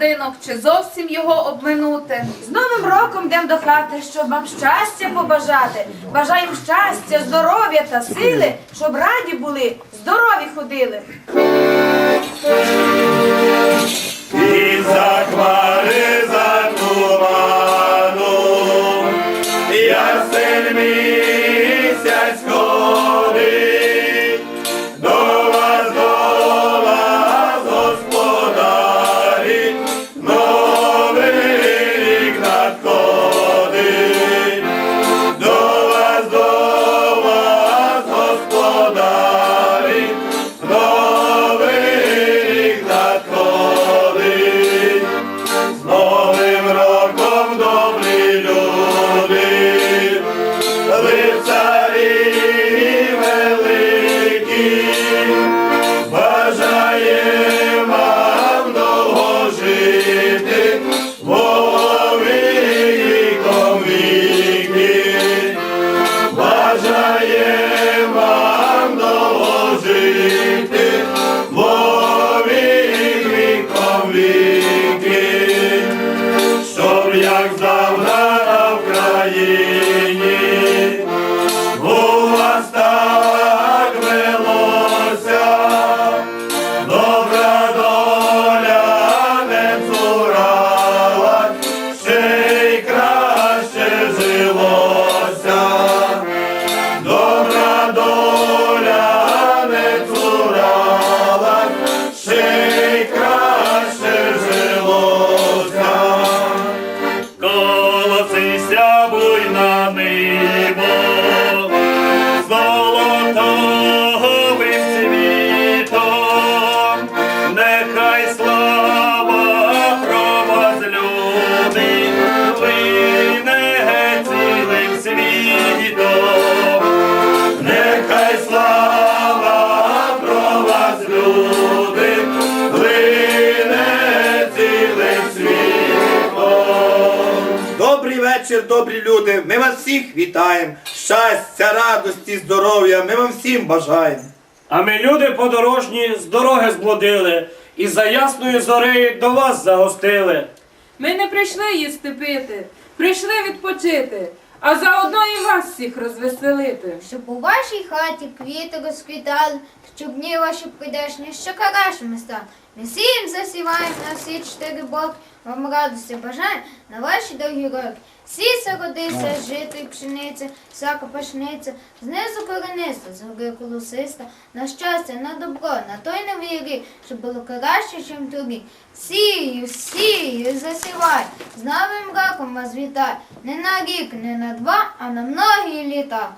будинок, чи зовсім його обминути. З Новим роком йдемо до хати, щоб вам щастя побажати. Бажаємо щастя, здоров'я та сили, щоб раді були, здорові ходили. І за вечір, добрі люди. Ми вас всіх вітаємо. Щастя, радості, здоров'я. Ми вам всім бажаємо. А ми люди подорожні з дороги зблудили, і за ясної зори до вас загостили. Ми не прийшли їсти пити, прийшли відпочити, а заодно і вас всіх розвеселити. Щоб у вашій хаті квіти розквітали, щоб дні ваші прийдешні ще кращими стали. Сієм засіваємо на всі чотири боки, вам радості бажаємо на ваші довгі роки. Сіся, родися, жито і пшениця, всяка пашниця, знизу корениста, з гори колосиста, на щастя, на добро, на той новий рік, щоб було краще, чим торік. Сію, сію, засівай, з новим роком вас вітаю, не на рік, не на два, а на многі літа.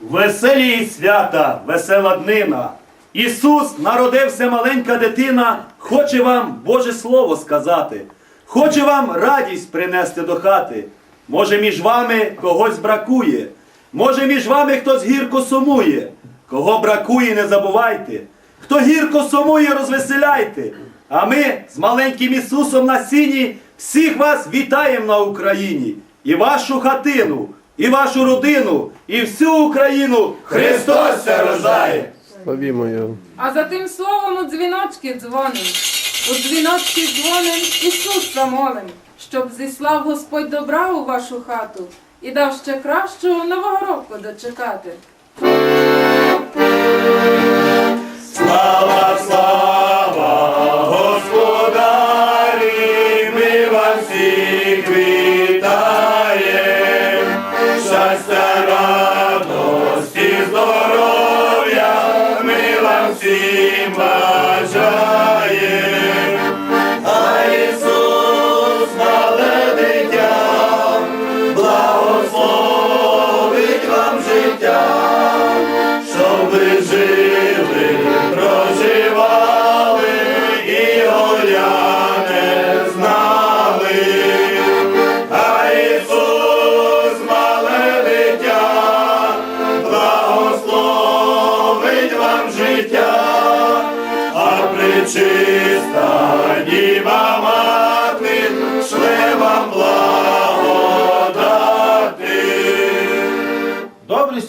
Веселі свята, весела днина. Ісус народився маленька дитина, хоче вам Боже Слово сказати, хоче вам радість принести до хати. Може, між вами когось бракує, може, між вами хтось гірко сумує. Кого бракує, не забувайте. Хто гірко сумує, розвеселяйте. А ми з маленьким Ісусом на сіні всіх вас вітаємо на Україні. І вашу хатину, і вашу родину, і всю Україну Христос рождає! Славімо його. А за тим словом у дзвіночки дзвоним. У дзвіночки дзвоним Ісуса молим, щоб зіслав Господь добра у вашу хату і дав ще кращого нового року дочекати.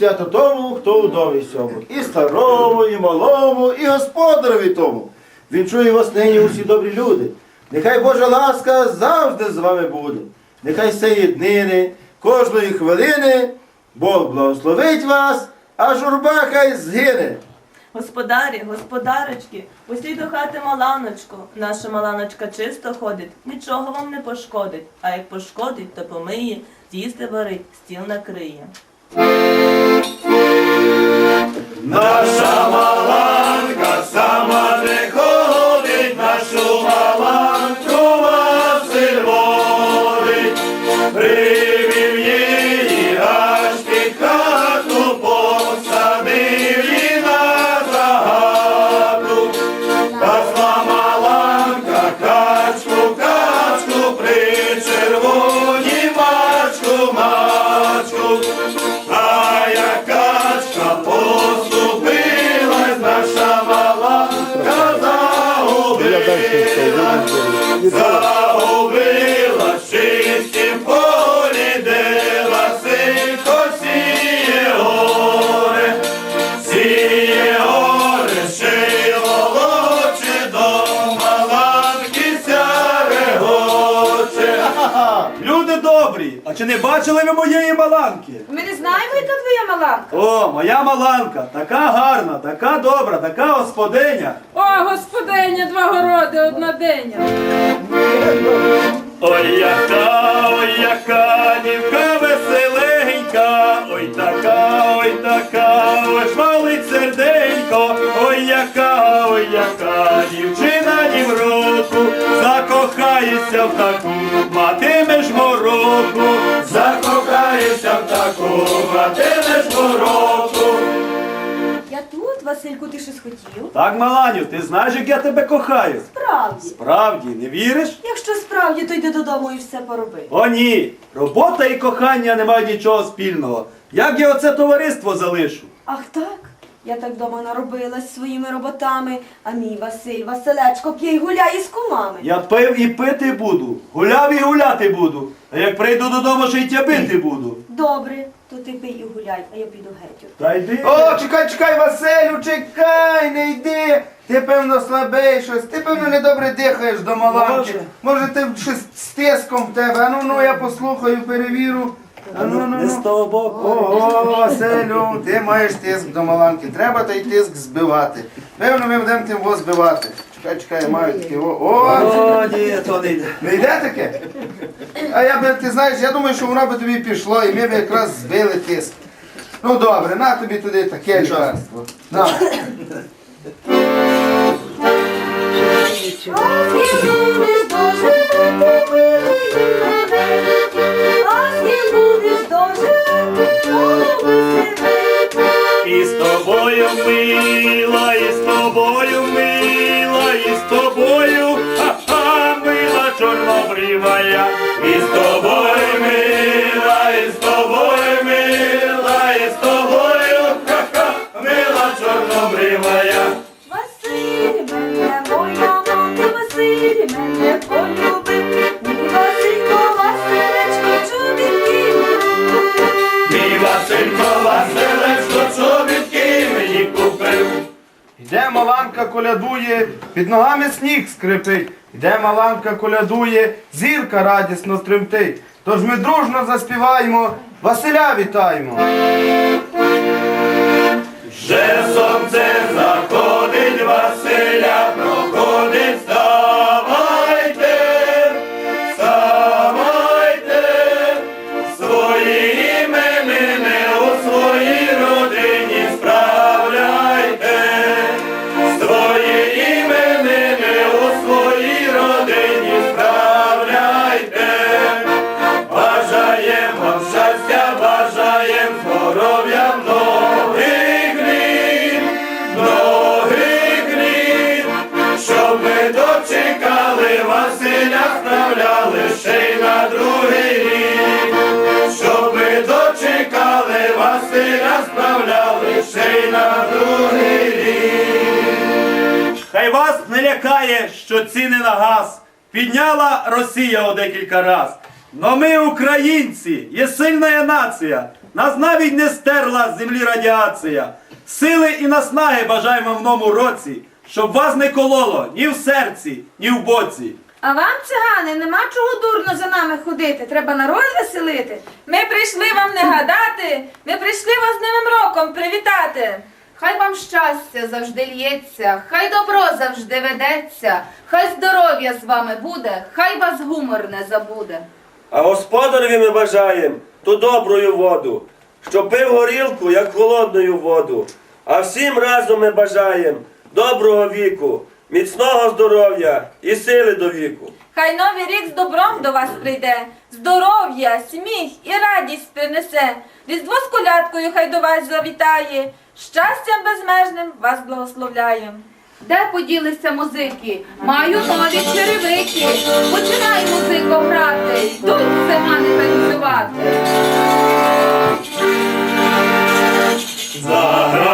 Свято тому, хто удові сьому. І старому, і малому, і господареві тому. Вінчую вас нині усі добрі люди. Нехай Божа ласка завжди з вами буде. Нехай сеє днини, кожної хвилини, Бог благословить вас, а журба хай згине. Господарі, господарочки, пустіть до хати маланочку. Наша маланочка чисто ходить, нічого вам не пошкодить. А як пошкодить, то помиє, з'їсти варить, стіл накриє. Наша маланка чи не бачили ви моєї маланки? Ми не знаємо, яка твоя маланка. О, моя маланка, така гарна, така добра, така господиня. О, господиня, два городи, одна деня. Ой, яка, ой, яка, дівка веселенька, ой така, ой така, ой швалить серденько, ой яка, ой яка, дівчина дівроку, закохаєшся в таку, таку, матимеш. Я тут, Васильку, ти щось хотів? Так, Маланю, ти знаєш, як я тебе кохаю? Справді. Справді, не віриш? Якщо справді, то йди додому і все пороби. О, ні! Робота і кохання не мають нічого спільного. Як я оце товариство залишу? Ах так? Я так дома наробилась своїми роботами, а мій Василь Василечко п'є й гуляє з кумами. Я пив і пити буду, гуляв і гуляти буду. А як прийду додому, ще й тябити буду. Добре, то ти пий і гуляй, а я піду геть. Та йди. О, чекай, чекай, Василю, чекай, не йди. Ти певно слабий щось, ти певно недобре дихаєш до маланки. Може. Може ти щось з тиском в тебе. А ну ну я послухаю, перевірю. А ну ну Не з ну. того боку. Ого, Василю, ти маєш тиск до маланки. Треба той тиск збивати. Певно, ми будемо тим во збивати. Чекай, чекай, я маю таке. О, о, О, ні, то не йде. не йде таке? А я би, ти знаєш, я думаю, що воно би тобі пішло, і ми б якраз збили тиск. Ну добре, на тобі туди таке лікарство. На. Милий мене. І з тобою мила, і з тобою колядує, під ногами сніг скрипить. Йде маланка колядує, зірка радісно тремтить. Тож ми дружно заспіваємо, Василя вітаємо. Вже сонце заходить, Василя лякає, що ціни на газ підняла Росія у декілька раз. Но ми, українці, є сильна нація. Нас навіть не стерла з землі радіація. Сили і наснаги бажаємо в новому році. щоб вас не кололо ні в серці, ні в боці. А вам, цигани, нема чого дурно за нами ходити. Треба народ веселити. Ми прийшли вам не гадати, ми прийшли вас з Новим роком привітати. Хай вам щастя завжди лється, хай добро завжди ведеться, хай здоров'я з вами буде, хай вас гумор не забуде. А господареві ми бажаєм ту добрую воду, що пив горілку, як холодною воду. А всім разом ми бажаєм доброго віку, міцного здоров'я і сили до віку. Хай новий рік з добром до вас прийде, здоров'я, сміх і радість принесе. Різдво з колядкою хай до вас завітає, щастям безмежним вас благословляю. Де поділися музики? Маю нові черевики. Починай музико грати, йдуть цигани танцювати. Заграй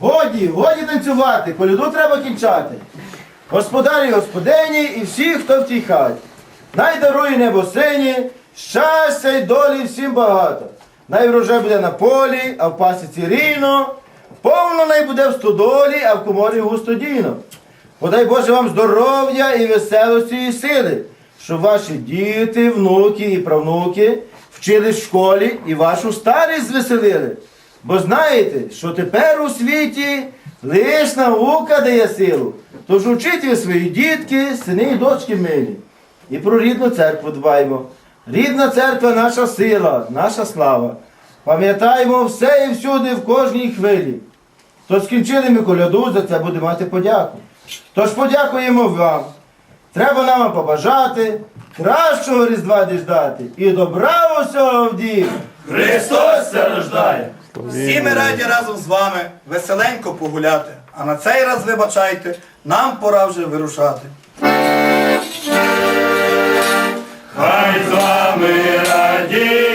Годі, годі танцювати, коляду треба кінчати. Господарі, господині і всі, хто в тій хаті. Най дарує небо сині, щастя й долі всім багато. Най врожай буде на полі, а в пасіці рівно. Повно най буде в стодолі, а в коморі густодійно. Подай Боже вам здоров'я і веселості і сили, щоб ваші діти, внуки і правнуки вчились в школі і вашу старість звеселили. Бо знаєте, що тепер у світі лиш наука дає силу. Тож учіть ви свої дітки, сини і дочки милі. І про рідну церкву дбаймо. Рідна церква наша сила, наша слава. Пам'ятаємо все і всюди в кожній хвилі. То скінчили ми коляду, за це буде мати подяку. Тож подякуємо вам. Треба нам побажати, кращого Різдва діждати і добра усього в дім. Христос се рождає. Всі ми раді разом з вами веселенько погуляти. А на цей раз, вибачайте, нам пора вже вирушати. Хай з вами радіє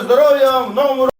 здоров'я в новому році!